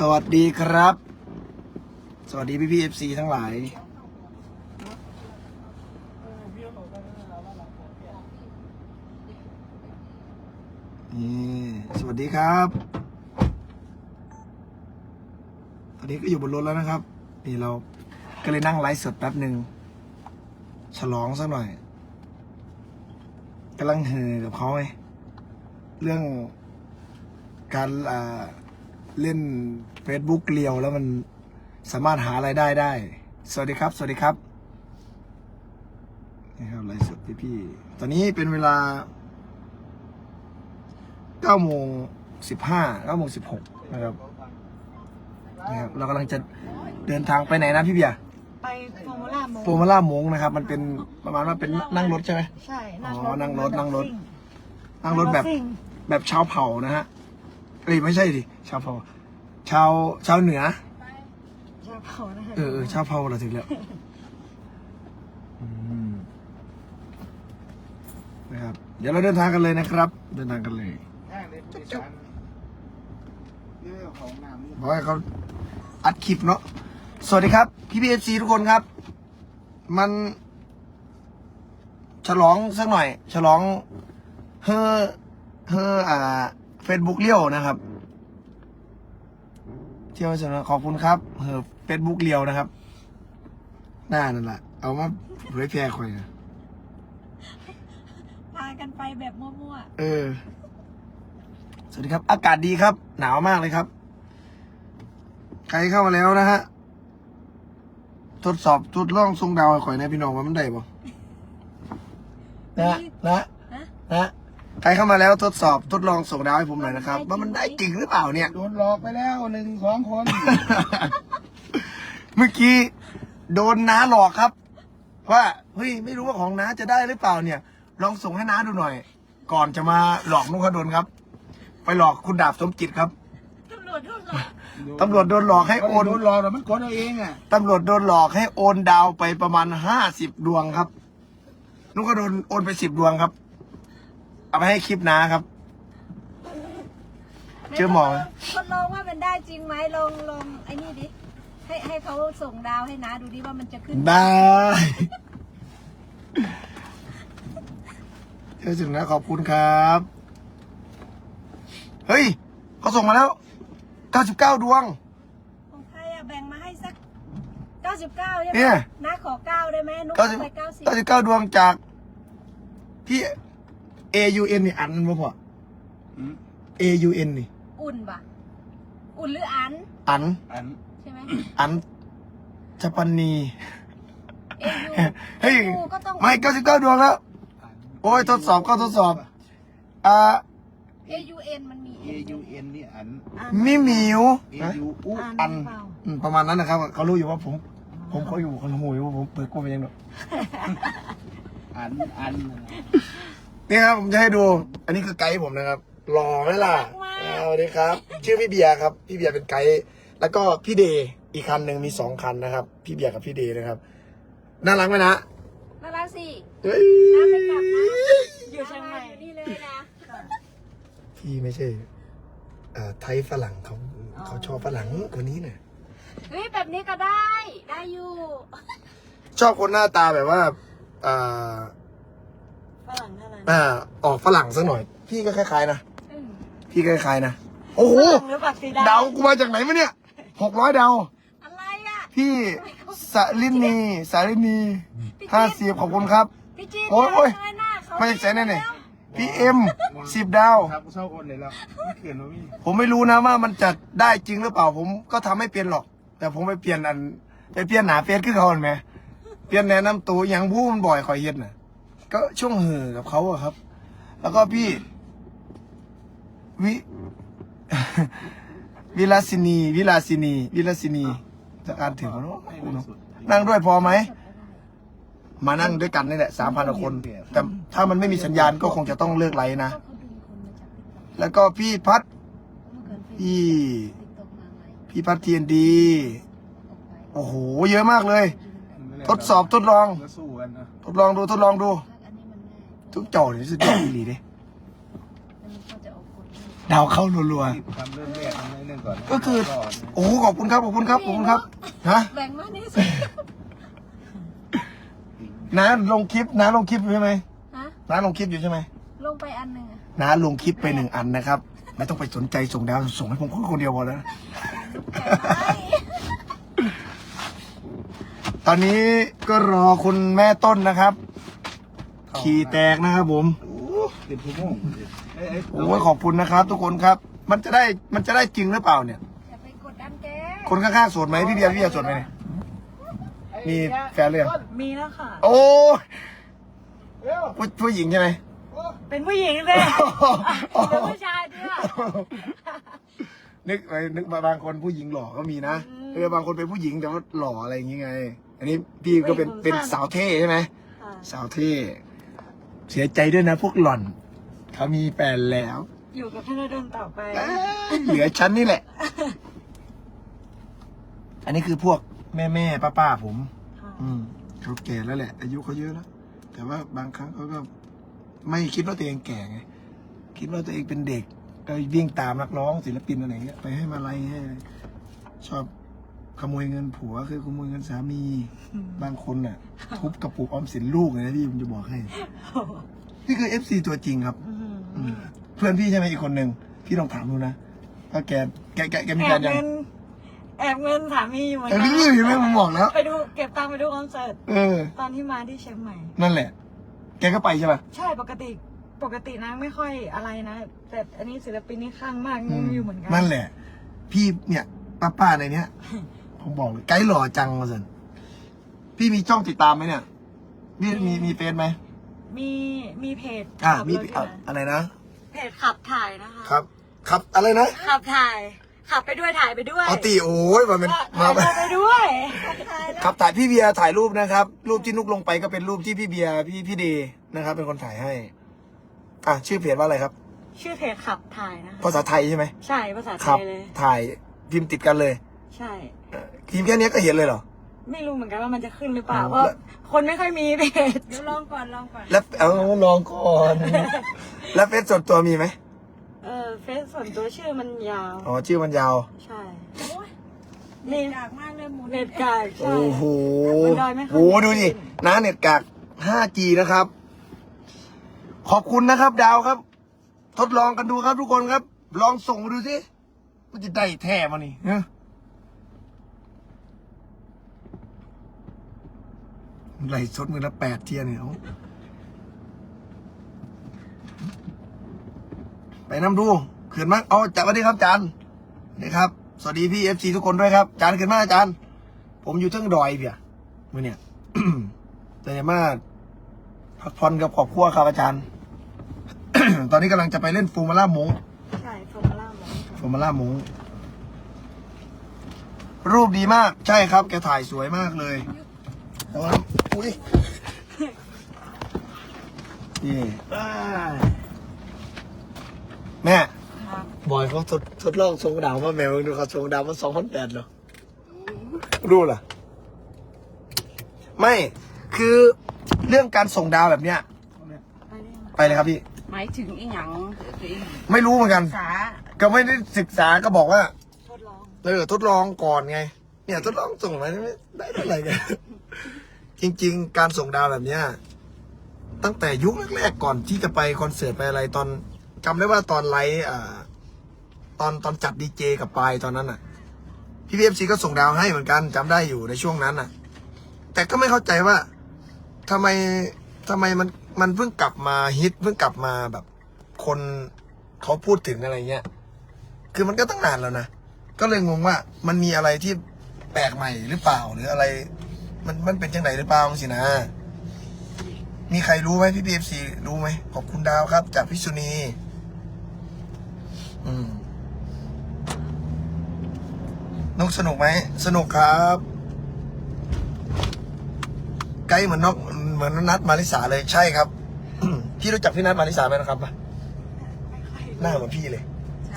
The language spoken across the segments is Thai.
สวัสดีครับ สวัสดีพี่พี่เอฟซีทั้งหลาย นี่สวัสดีครับ ตอนนี้ก็อยู่บนรถแล้วนะครับ นี่เราก็เลยนั่งไลฟ์สดแป๊บหนึ่ง ฉลองสักหน่อยกำลังเฮอกับเขาไงเรื่องการอ่า เล่น Facebook เลียวแล้วมันสามารถหารายได้ได้ สวัสดีครับ สวัสดีครับนี่ครับไลฟ์สดพี่พี่ๆตอนนี้เป็นเวลา9โมง15 9โมง16นะครับนะครับ เรากำลังจะเดินทางไปไหนนะพี่เบียร์ไปฟอร์มูล่าโมโฟมาล่ามงนะครับ มันเป็นประมาณว่าเป็นนั่งรถใช่ไหมใช่ อ๋อ นั่งรถ นั่งรถซิ่นั่งรถแบบซิ่งแบบชาวเผ่านะฮะ เอ้ยไม่ใช่ดิชาวเผ่าชาวชาวเหนือ ชาวเขานะคะเออเออชาวเผ่าเราถึงแล้วอืมนะครับ เดี๋ยวเราเดินทางกันเลยนะครับ เดินทางกันเลยบอกให้เขาอัดคลิปเนาะสวัสดีครับ พี่พีเอฟซีทุกคนครับ มัน ฉลองสักหน่อย ฉลองเฮอเฮออ่า เฟซบุ๊กเลี้ยวนะครับเที่ยวฉลองขอบคุณครับเฮอเฟซบุ๊กเลี้ยวนะครับ หน้านั่นแหละเอามาเผยแพร่คอยนะพากันไปแบบมั่วเออ สวัสดีครับ อากาศดีครับ หนาวมากเลยครับ ใครเข้ามาแล้วนะฮะ ทดสอบทดลองทรงดาวให้ข่อยนะพี่น้องว่ามันได้ปะนะนะๆนะนะ ใครเข้ามาแล้วทดสอบทดลองส่งดาวให้ผมหน่อยนะครับ ว่ามันได้จริงหรือเปล่าเนี่ย โดนหลอกไปแล้วหนึ่งสองคน เมื่อกี้โดนน้าหลอกครับ ว่าเฮ้ยไม่รู้ว่าของน้าจะได้หรือเปล่าเนี่ย ลองส่งให้น้าดูหน่อย ก่อนจะมาหลอกนุกขดลครับ ไปหลอกคุณดาบสมจิตครับตำรวจโดนหลอกตำรวจโดนหลอกให้โอโอนนโดนหลอกแต่มันกดเอาเองอะตำรวจโดนหลอกให้โอนดาวไปประมาณห้าสิบดวงครับนุกขดลโอนไปสิบดวงครับ เอาไปให้คลิปน้าครับ เจอหมอไหมคนลองว่ามันได้จริงไหมลองลองไอ้นี่ดิ ให้ให้เขาส่งดาวให้นะ ดูดิว่ามันจะขึ้น ได้ เจอถึงแล้วขอบคุณครับ เฮ้ยเขาส่งมาแล้ว 99 ดวง ของใครอะแบ่งมาให้สัก 99 ใช่ไหมเนี่ยน้าขอ 9 ได้ไหมนุ๊กเอาไป90 99 ดวงจาก พี่ AUN นี่อันบ่พอ AUN นี่ อุ่นปะอุ่นหรืออัน อัน อันใช่ไหม อันจปันนี เอยูเฮ้ยก็ต้องไม่99ดวงแล้วโอ้ยทดสอบก็ทดสอบ อ่าเอยูเอ็นมันมี A U N นี่อันมิหมิว A U อุอ่านอันหรือเปล่าอืมประมาณนั้นนะครับเขารู้อยู่ว่าผม ผมเขาอยู่เขาหูอยู่ว่าผมเปิดกล้องไปยังหนอยอัน อัน นี่ครับผมจะให้ดู อันนี้คือไกด์ผมนะครับหล่อไหมล่ะอ่าสวัสดีครับ ชื่อพี่เบียร์ครับ พี่เบียร์เป็นไกด์แล้วก็พี่เดย์อีกคันหนึ่งมีสองคันนะครับ พี่เบียร์กับพี่เดย์นะครับน่ารักไหมนะน่ารักสิเฮ้ยน้าไปกลับนะอยู่เชียงใหม่อยู่นี่เลยนะพี่ไม่ใช่อ่าไทยฝรั่งเขาเขาชอบฝรั่งกว่านี้น่ะเฮ้ยแบบนี้ก็ได้ได้อยู่ ชอบคนหน้าตาแบบว่าอ่า ฝรั่งเท่านั้นอ่าออกฝรั่งสักหน่อย พี่ก็คล้ายๆนะอืมพี่ก็คล้ายๆนะ โอ้โห ฝรั่งหรือเปล่าสีดำเดากูมาจากไหนมาเนี่ยหกร้อยเดา อะไรอะ พี่สลินีสาลินีพี่ห้าจิ๊สิบบขอบคุณครับ พี่จี๊ดโอ้ยโอ้ย เงยหน้าเขามาจากไหนเนี่ย พี่เอ็มสิบดาว ครับกูเศร้าคนเลยแล้วไม่เขินวะพี่ผมไม่รู้นะว่ามันจะได้จริงหรือเปล่า ผมก็ทำไม่เปลี่ยนหรอก แต่ผมไปเปลี่ยนอันไปเปลี่ยนหนาเฟซคือเขาเห็นไหมเปลี่ยนแนะนำตัวอย่างผู้มันบ่อยคอยเฮ็ดน่ะ ก็ช่วงเห่อกับเขาอะครับ แล้วก็พี่ วิ วิลาสินี วิลาสินี วิลาสินีจะอ่านถึงเขาเนอะนั่งด้วยพอไหม มานั่งด้วยกันนี่แหละสามพันคน แต่ถ้ามันไม่มีสัญญาณก็คงจะต้องเลิกไลฟ์นะเขาดึงคนมาจากติ๊กต็อกแล้วก็พี่พัดเมื่อก่อนเฟซพี่ติ๊กต็อกมาไหมพี่พัดเทียนดีออกไปโอ้โห เยอะมากเลย ทดสอบทดลองก็สู้กันนะทดลองดูทดลองดูอันนี้มันง่าย ทุกเจ้าเนี่ยสุดยอดอีหลีเด้อันนี้เขาจะเอาคนดาวเข้ารัวรีบทำเรื่องแรกทำเรื่องก่อนๆก็คือ โอ้ขอบคุณครับขอบคุณครับขอบคุณครับฮะแบ่งมานี่สิน้าลงคลิปน้าลงคลิปอยู่ใช่ไหมฮะน้าลงคลิปอยู่ใช่ไหมลงไปอันหนึ่งอะน้าลงคลิปไปหนึ่งอันนะครับ ไม่ต้องไปสนใจส่งดาวส่งให้ผมคนเดียวพอแล้วนะใช่ตอนนี้ก็รอคุณแม่ต้นนะครับ ขี่แตกนะครับผมโอ้เป็นชั่วโมงเอ้ยเอ้ยโอ้ยขอบคุณนะครับ ทุกคนครับ มันจะได้มันจะได้จริงหรือเปล่าเนี่ย อย่าไปกดดันแกคนข้างๆโสดไหมพี่เบียร์พี่เบียร์โสดไหมเนี่ยมีแฟนเลยงมีแล้วค่ะ โอ้ยเร็วผู้ผู้หญิงใช่ไหมเป็นผู้หญิงเลยเป็นผู้ชายด้วยนึกไปนึกมาบางคนผู้หญิงหล่อก็มีนะเออบางคนเป็นผู้หญิงแต่ว่าหล่ออะไรอย่างงี้ไง อันนี้พี่ก็เป็นเป็นสาวเท่ใช่ไหมค่ะสาวเท่ เสียใจด้วยนะ พวกหล่อน เขามีแฟนแล้ว อยู่กับธนดลต่อไปเอ้ยเหลือฉันนี่แหละ อันนี้คือพวกแม่แม่ป้าป้าๆผมค่ะอืมเขาแก่แล้วแหละ อายุเขาเยอะแล้ว แต่ว่าบางครั้งเขาก็ ไม่คิดว่าตัวเองแก่ไง คิดว่าตัวเองเป็นเด็ก ก็วิ่งตามนักร้องศิลปินอะไรเงี้ย ไปให้มาลัยให้อะไรชอบ ขโมยเงินผัวคือขโมยเงินสามี บางคนน่ะ ทุบกระปุกออมสินลูกเลยนะพี่ผมจะบอกให้ นี่คือเอฟซีตัวจริงครับอืมอืมเพื่อนพี่ใช่ไหมอีกคนหนึ่งพี่ลองถามดูนะว่าแกแกแกแกมีแอแฟบนยัง เงินแอบเงินสามีอยู่เหมือนแต่กันี่เห็นไหมผมบอกแล้ว ไปดูเก็บตังค์ไปดูคอนเสิร์ตเออ ตอนที่มาที่เชียงใหม่ นั่นแหละ แกก็ไปใช่ป่ะ ใช่ปกติปกตินางไม่ค่อยอะไรนะ แต่อันนี้ศิลปินนี่ข้างมากงงอยู่เหมือนกัน นั่นแหละ พี่เนี่ยป้าป้าในเนี้ย ผมบอกเลยไกด์หล่อจังมาสินพี่มีจ้องติดตามไหมเนี่ยพี่มีมีเฟซไหมมีมีเพจอ่าขับมีรถอยู่อะนะอะไรนะเพจขับถ่ายนะคะครับ ครับอะไรนะขับถ่าย ขับไปด้วยถ่ายไปด้วยเอาตีโอ้ยมาเป็นถ่ายมาไปด้วยครับถ่ายพี่เบียร์ถ่ายรูปนะครับ รูปที่นุกลงไปก็เป็นรูปที่พี่เบียร์พี่พี่เดย์นะครับ เป็นคนถ่ายให้ อะชื่อเพจว่าอะไรครับ ชื่อเพจขับถ่ายนะคะภาษาไทยใช่ไหมใช่ภาษาไทครับ ยเลยถ่ายพิมพ์ติดกันเลย ใช่เอ่อพิมพ์แค่นี้ก็เห็นเลยเหรอ ไม่รู้เหมือนกันว่ามันจะขึ้นหรือเปล่าอ๋อเพราะคนไม่ค่อยมีเพจเดี๋ยวลองก่อนลองก่อน แล้วเอาลองก่อน แล้วเฟซส่วนตัวมีไหมเออเฟซส่วนตัวชื่อมันยาว อ๋อชื่อมันยาว ใช่โอ้ยนี่กากมากเลยหมูเน็ตกากใช่ โอ้โหมันดอยไม่ค่อย โอ้โหดูดิน้าเน็ตกาก 5G นะครับ ขอบคุณนะครับ ดาวครับ ทดลองกันดูครับทุกคนครับ ลองส่งมาดูสิมันจะได้แท้มานี่ฮะ ไหลสดมือละแปดเทียนเนี่ยเอาไปน้ำดูเขื่อนมากเอาจับมาดิครับจานนี่ครับ สวัสดีพี่เอฟซีทุกคนด้วยครับจานเขื่อนมากอาจารย์ผมอยู่เทิงดอยเพียมื่อเนี่ยแต่อย่ามาพักผ่อนกับครอบครัวครับอาจารย์ ตอนนี้กำลังจะไปเล่นฟูมาล่ามงใช่ฟอร์มูล่าหมดฟูมาล่ามงรูปดีมากใช่ครับ แกถ่ายสวยมากเลยแต่ว่า อุ้ยนี่แม่บอยเขาทดทดลองทรงดาวมาแมวดูเขาทรงดาวมาสองพันแปดเหรอรู้ล่ะ ไม่คือเรื่องการส่งดาวแบบเนี้ย ไปเรื่อยไปเลยครับพี่ หมายถึงอีหยังไม่รู้เหมือนกันสาก็ไม่ได้ศึกษาก็บอกว่า ทดลองเออทดลองก่อนไง เนี่ยทดลองส่งมาไม่ได้เท่าไหร่ไง จริง ๆ การส่งดาวแบบเนี้ยตั้งแต่ยุคแรกๆก่อนที่จะไปคอนเสิร์ตไปอะไรตอนจำได้ว่าตอนไลฟ์อ่าตอนตอนจัดดีเจกับปายตอนนั้นอะ พี่พีเอฟซีก็ส่งดาวให้เหมือนกันจำได้อยู่ในช่วงนั้นอะ แต่ก็ไม่เข้าใจว่าทำไมทำไมมันมันเพิ่งกลับมาฮิตเพิ่งกลับมาแบบ คนเขาพูดถึงอะไรเงี้ยคือมันก็ตั้งนานแล้วนะก็เลยงงว่ามันมีอะไรที่แปลกใหม่หรือเปล่าหรืออะไร มันมันเป็นจังไหนหรือเปล่าสินะ มีใครรู้ไหมพี่พีเอฟซีรู้ไหมขอบคุณดาวครับ จากพิษุณีอืมนกสนุกไหมสนุกครับ ไกด์เหมือนนกเหมือนนัดมาริสาเลยใช่ครับพี่รู้จักพี่นัดมาริสาไหมนะครับปะหน้าเหมือนพี่เลย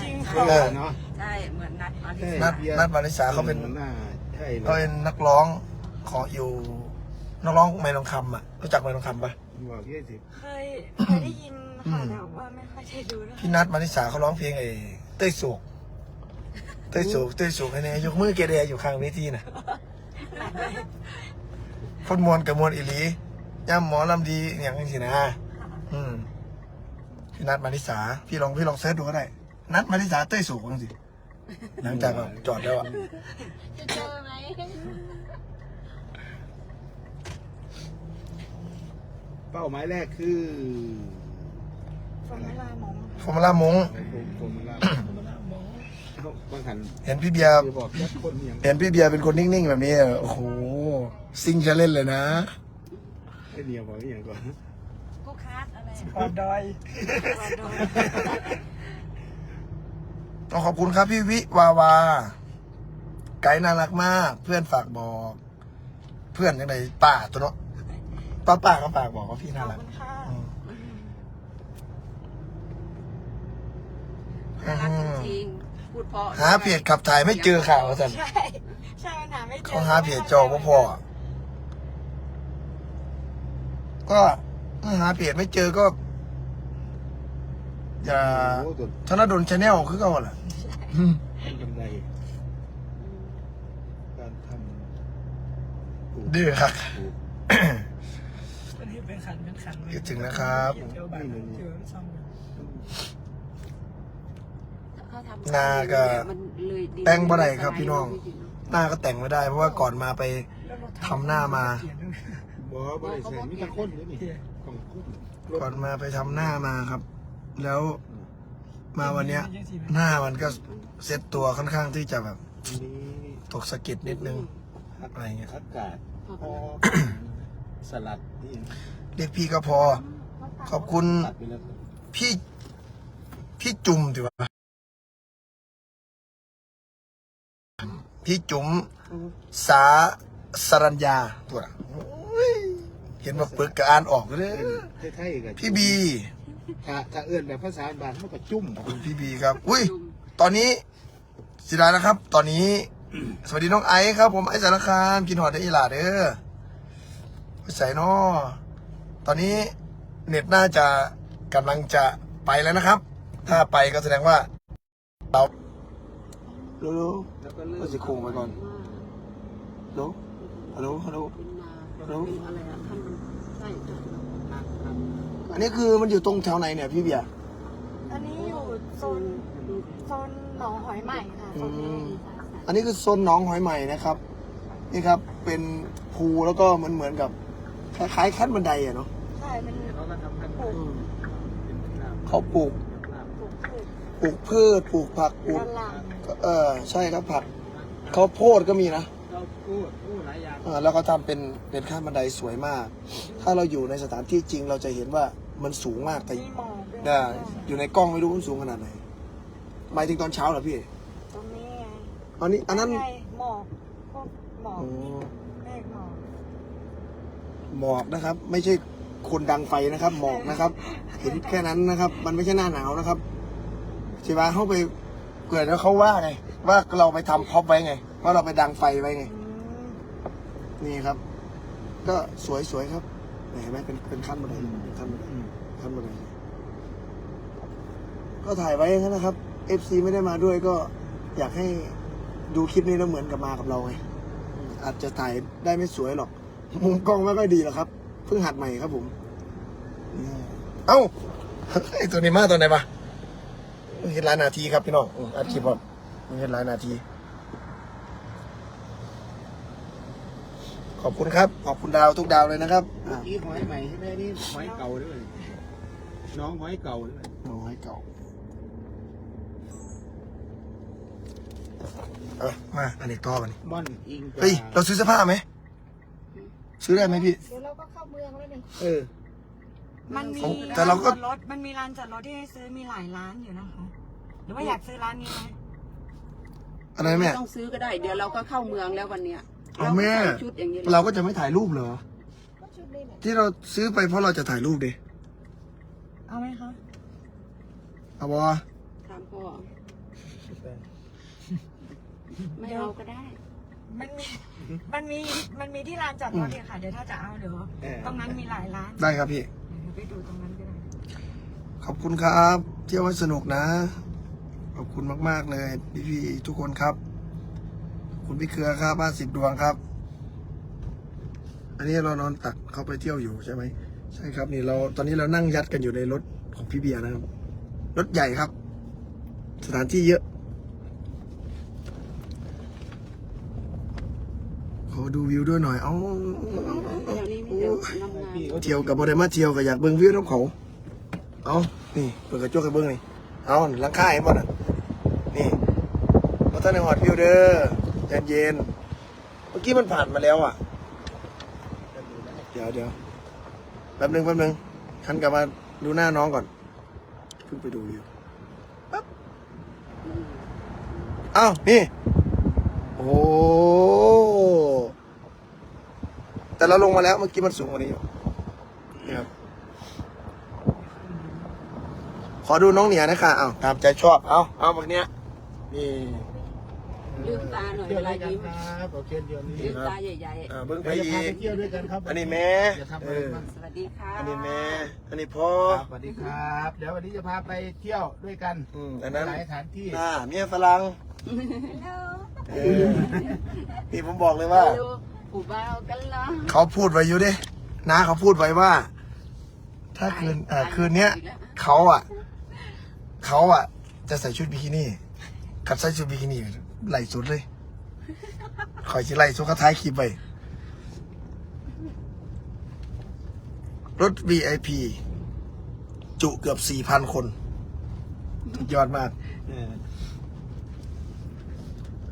จริงเอค่ะอเนาะ ใช่ เหมือนนัดมาใช่นัดนัดมาริสาเขาเป็นหน้าใช่เลเขายเป็นนักร้อง ขออยู่นักร้องไมค์ทองคำอะรู้จักไมค์ทองคำปะบอกยี่สิบเคยเคยได้ยินค่ะแต่ว่าไม่ค่อยได้ดูนะพี่นัทมาริสาเขาร้องเพลงไอ้เต้ยโศกเต้ยโศกเต้ยโศกไอ้เนี่ยยกมือเกเรอยู่ข้างเวทีน่ะพดมวนกับมวนอิลีย่ำหมอลำดีอย่างนี้สินะอืมพี่นัทมาริสาพี่ลองพี่ลองเสิร์ชดูก็ได้นัทมาริสาเต้ยโศกจังสิหลังจากแบบจอดแล้วอะ จะเจอไหม เป้าหมายแรกคือฟอร์มูล่ามองฟอร์มูล่ามงผมผมลาเขาบางขันเห็นพี่เบียร์ คือบอกแค่คนยังเห็นพี่เบียร์เป็นคนนิ่งๆ แบบนี้ โอ้โห ซิงจะเล่นเลยนะ ไอเดียบอกอย่างก่อนกูคาดอะไรปอดอยต้องขอบคุณครับพี่วิวาวา ไกด์น่ารักมาก เพื่อนฝากบอก เพื่อนยังไงป้าตัวเนาะ ป้าป้าก็ฝากบอกว่าพี่ขน่าอบรักคุณค่ะอืม น่ารักจริงๆพูดเพราะหาเพจขับถ่ายไม่เจอข่าวสันใช่ ใช่มันหาไม่เจอเขาหาเพจจอพ่อพ่อก็ถ้าหาเพจไม่เจอก็ อย่าโอ้ตัวธนดลชาแนลคือเขาแหละอืมทำกำไรการทำปลูกดื้อครับปลูกเป็นที่เป็น ขันเป็นขันคิดถึงนะครับเจอบ้านเจอซ่อมเขาทำนาก็ มันเลยดีแต่งบ่ได้ครับพี่น้อง หน้าก็แต่งไม่ได้ เพราะว่าก่อนมาไป ทำหน้ามาบอกว่าบริษัทมีแตะคนเลยนี่ของคนรถก่อนมาไปทำหน้ามาครับ แล้วมาวันเนี้ย หน้ามันก็เซ็ตตัวค่อนข้างที่จะแบบนี้ตกสะกิดนิดนึง อะไรเงี้ย อากาศพอสลัดนี่ เรียกพี่ก็พอ ขอบคุณพี่พี่จุ่มถือว่าพี่จุ๋มสาสรัญญาตัวน่ะโอ้ยเห็นว่าปึกกบอ่านออกเลยพี่บีถ้าถ้าเอื้อนแบบภาษาบาลเขาก็จุ่มพี่บีครับ อุ้ย ตอนนี้สิดานะครับ ตอนนี้ สวัสดีน้องไอซ์ครับ ผมไอซ์สารคามกินหอดได้อีหลาเด้อใส่นอ ตอนนี้เน็ตน่าจะกำลังจะไปแล้วนะครับ ถ้าไปก็แสดงว่าเรารู้แล้วก็ๆเริ่ก็มสิโคงไปก่อนรู้ฮัลโหลฮัลโหลรู้อะไรอะทำมันใช่จ้ะอันนี้คือมันอยู่ตรงแถวไหนเนี่ยพี่เบียร์อันนี้อยู่โซนโซนหนองหอยใหม่ค่ะโซนนี้อันนี้คือโซนหนองหอยใหม่นะครับ นี่ครับเป็นภูแล้วก็มันเหมือนกับคล้ายๆขั้นบันไดอะเนาะใช่ มันเขาก็ทำกันปลูกเขาปลูกปลูกพืชปลูกพืชปลูกผักปลูก ด้านหลังเออใช่ครับผักข้าวโพดก็มีนะเราพูดพูดหลายอย่างอ่าแล้วก็ทำเป็นเป็นขั้นบันไดสวยมาก ถ้าเราอยู่ในสถานที่จริงเราจะเห็นว่ามันสูงมากแต่มีหมอกด้วยเนี่ยอยู่ในกล้องไม่รู้มันสูงขนาดไหนหมายถึงตอนเช้าเหรอพี่ตรงนี้ไงอันนี้อันนั้นไงหมอกพวกหมอกโอ้เมฆหมอกหมอกนะครับ ไม่ใช่ คนดังไฟนะครับ หมอกนะครับ เห็นแค่นั้นนะครับ มันไม่ใช่หน้าหนาวนะครับใช่ไหมเขาไปเกิดแล้วเขาว่าไง ว่าเราไปทำพ็อปไว้ไง ว่าเราไปดังไฟไว้ไง นี่ครับ ก็สวยสวยครับเห็นไหมเป็นเป็นขั้นบันไดเป็นขั้นบันไดขั้นบันไดก็ถ่ายไว้อย่างนั้นนะครับ FC ไม่ได้มาด้วยก็อยากให้ดูคลิปนี้แล้วเหมือนกับมากับเราไงอาจจะถ่ายได้ไม่สวยหรอกมุมกล้องไม่ค่อยดีหรอกครับ เพิ่งหัดใหม่ครับผมอืมเอ้าไอตัวนี้มาตัวไหนปะเห็นหลายนาทีครับพี่น้องอืมอัดคลิปก่อนเห็นหลายนาที ขอบคุณครับ ขอบคุณดาวทุกดาวเลยนะครับอ่าอีหอยใหม่ใช่ไหมนี่หอยเก่าด้วยน้องหอยเก่าด้วยโอ้ยเก่าเอามาอันนี้ต่อกันม่อนอิงปลาเฮ้ยเราซื้อเสื้อผ้าไหม ซื้อได้ไหมพี่ เดี๋ยวเราก็เข้าเมืองแล้วนี่เออ มันมีแต่เราก็นจอดรถมันมีร้านจอดรถที่ให้ซื้อมีหลายร้านอยู่นะคะ หรือว่าอยากซื้อร้านนี้ไหมอะไรแม่ไม่ต้องซื้อก็ได้ เดี๋ยวเราก็เข้าเมืองแล้ววันเนี้ยเอาแม่ เราก็ใส่ชุดอย่างนี้เลยเราก็จะไม่ถ่ายรูปเหรอที่เราซื้อไปเพราะเราจะถ่ายรูปดิเอาไหมคะเอาบอถามพ่อไม่เอาก็ได้ มันมี มันมี มันมีที่ลานจอดรถเนี่ยค่ะ เดี๋ยวถ้าจะเอาเดี๋ยวเออ ตรงนั้นมีหลายร้านได้ครับพี่ เดี๋ยวไปดูตรงนั้นก็ได้ ขอบคุณครับ เที่ยวให้สนุกนะ ขอบคุณมาก ๆ เลย พี่ๆทุกคนครับ ขอบคุณพี่เครือครับบ้านสิบดวงครับ อันนี้เรานอนตักเขาไปเที่ยวอยู่ใช่ไหมใช่ครับนี่เราตอนนี้เรานั่งยัดกันอยู่ในรถของพี่เบียร์นะครับ รถใหญ่ครับ สถานที่เยอะ ขอดูวิวด้วยหน่อย เอาเดี๋ยวนี้มีแต่งามพี่เขาเที่ยวกับบริมาเที่ยวก็อยากเบิ่งวิวน้ำเขา เอานี่เปิดกระจกให้เบิ่งนี่ เอาหลังคาเห็นบ่น่ะ นี่พอท่านในหอดวิวเด้อเย็นเย็นๆเมื่อกี้มันผ่านมาแล้วอะ เดี๋ยวเดี๋ยวแป๊บหนึงแป๊บหนึงทันกลับมาดูหน้าน้องก่อนเพิ่งไปดูวิวปั๊บเอ้านี่ โอ้ แต่เราลงมาแล้วเมื่อกี้มันสูงกว่านี้อยู่นี่ครับ ขอดูน้องเหนียนะคะเอาตามใจชอบ เอาเอาแบบเนี้ยนี่ลืมตาหน่อยเที่ยวเวด้ลาวยกันยิ้มครับโอเคเดี๋ยวนี้ลืมตาใหญ่อ่าเบิ้งไปเดี๋ยวจะอีพากไปเที่ยวด้วยกันครับอันนี้แม่จะทำเออะไรอบ้างๆ สวัสดีค่ะอันนี้แม่อันนี้พ่อครับสวัสดีครับ เดี๋ยววันนี้จะพาไปเที่ยวด้วยกันอืมอันนั้นหลายสถานที่หน้าเมียฝรั่งฮัลโหลเออนี่ผมบอกเลยว่า ดู ผู้บ่าวกันเหรอเขาพูดไว้อยู่ดิน้าเขาพูดไว้ว่า ถ้าคืนอ่าคืนเนี้ยเขาอะเขาอะ จะใส่ชุดบิกินี่ขัดใส่ชุดบิกินี่ไหลสุดเลยคอยจะไล่สุดเขาท้ายคลิปไปรถ VIP จุเกือบสี่พันคนสุดยอดมากเออ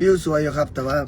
วิวสวยอยู่ครับ แต่ว่า